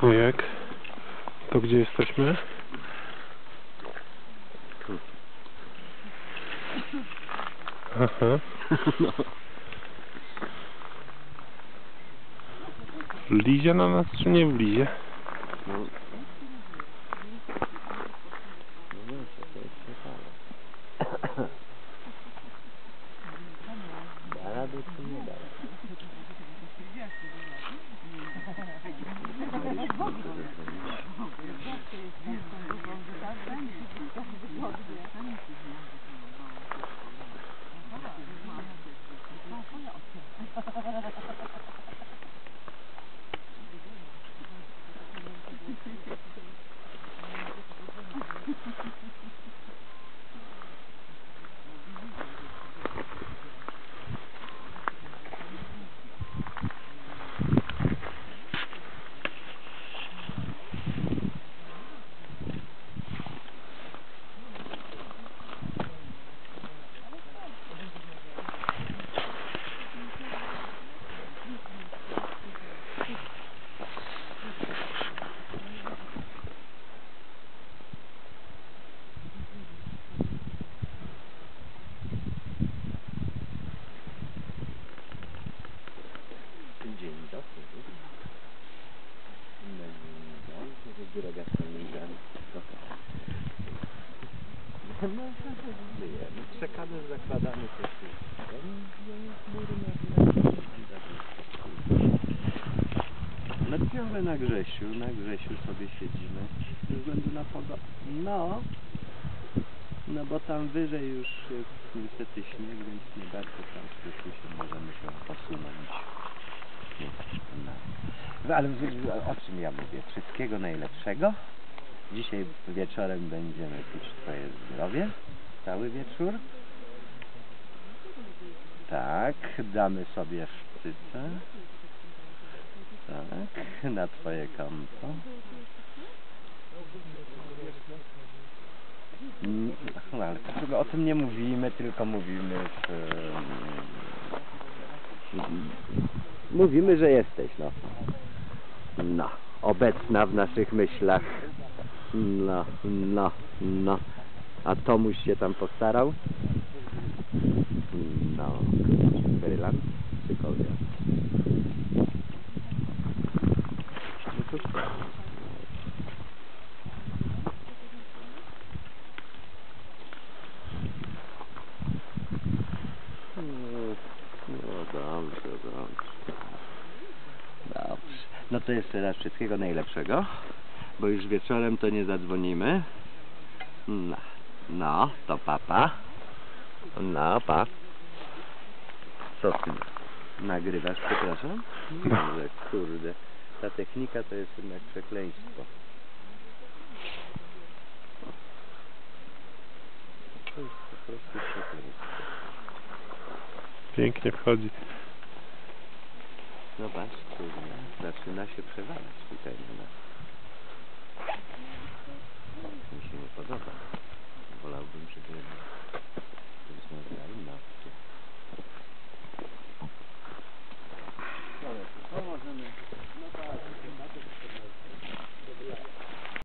Wujek, to gdzie jesteśmy? Aha. Lizie na nas czy nie wlizie? No. No wiecie, to jest ciekawe. Da radę czy nie da rady? Dzień dobry. No, dobry, droga koleżanko. No, żyjemy. Czekamy, zakładamy te No ciągle na Grzesiu, na Grzesiu sobie siedzimy. Ze względu na pogodę. No. No bo tam wyżej już jest niestety śnieg, więc nie bardzo tam z Grzesiu się możemy się posunąć. No. Ale o czym ja mówię? Wszystkiego najlepszego. Dzisiaj wieczorem będziemy pić Twoje zdrowie. Cały wieczór. Tak, damy sobie sztycę. Tak, na Twoje konto. Mm, No, ale to, o tym nie mówimy, tylko mówimy w... em, Mówimy, że jesteś, no. No, obecna w naszych myślach. No, no, no. A Tomuś się tam postarał? No, brylant czy co? No, no dobrze, dobrze. Dobrze. No to jeszcze raz wszystkiego najlepszego, bo już wieczorem to nie zadzwonimy. No, no to papa. No, pa. Co ty nagrywasz, przepraszam? Dobrze, kurde. Ta technika to jest jednak przekleństwo. To jest po prostu przekleństwo. Pięknie wchodzi. No patrz, kurde, zaczyna się przewalać tutaj na nas.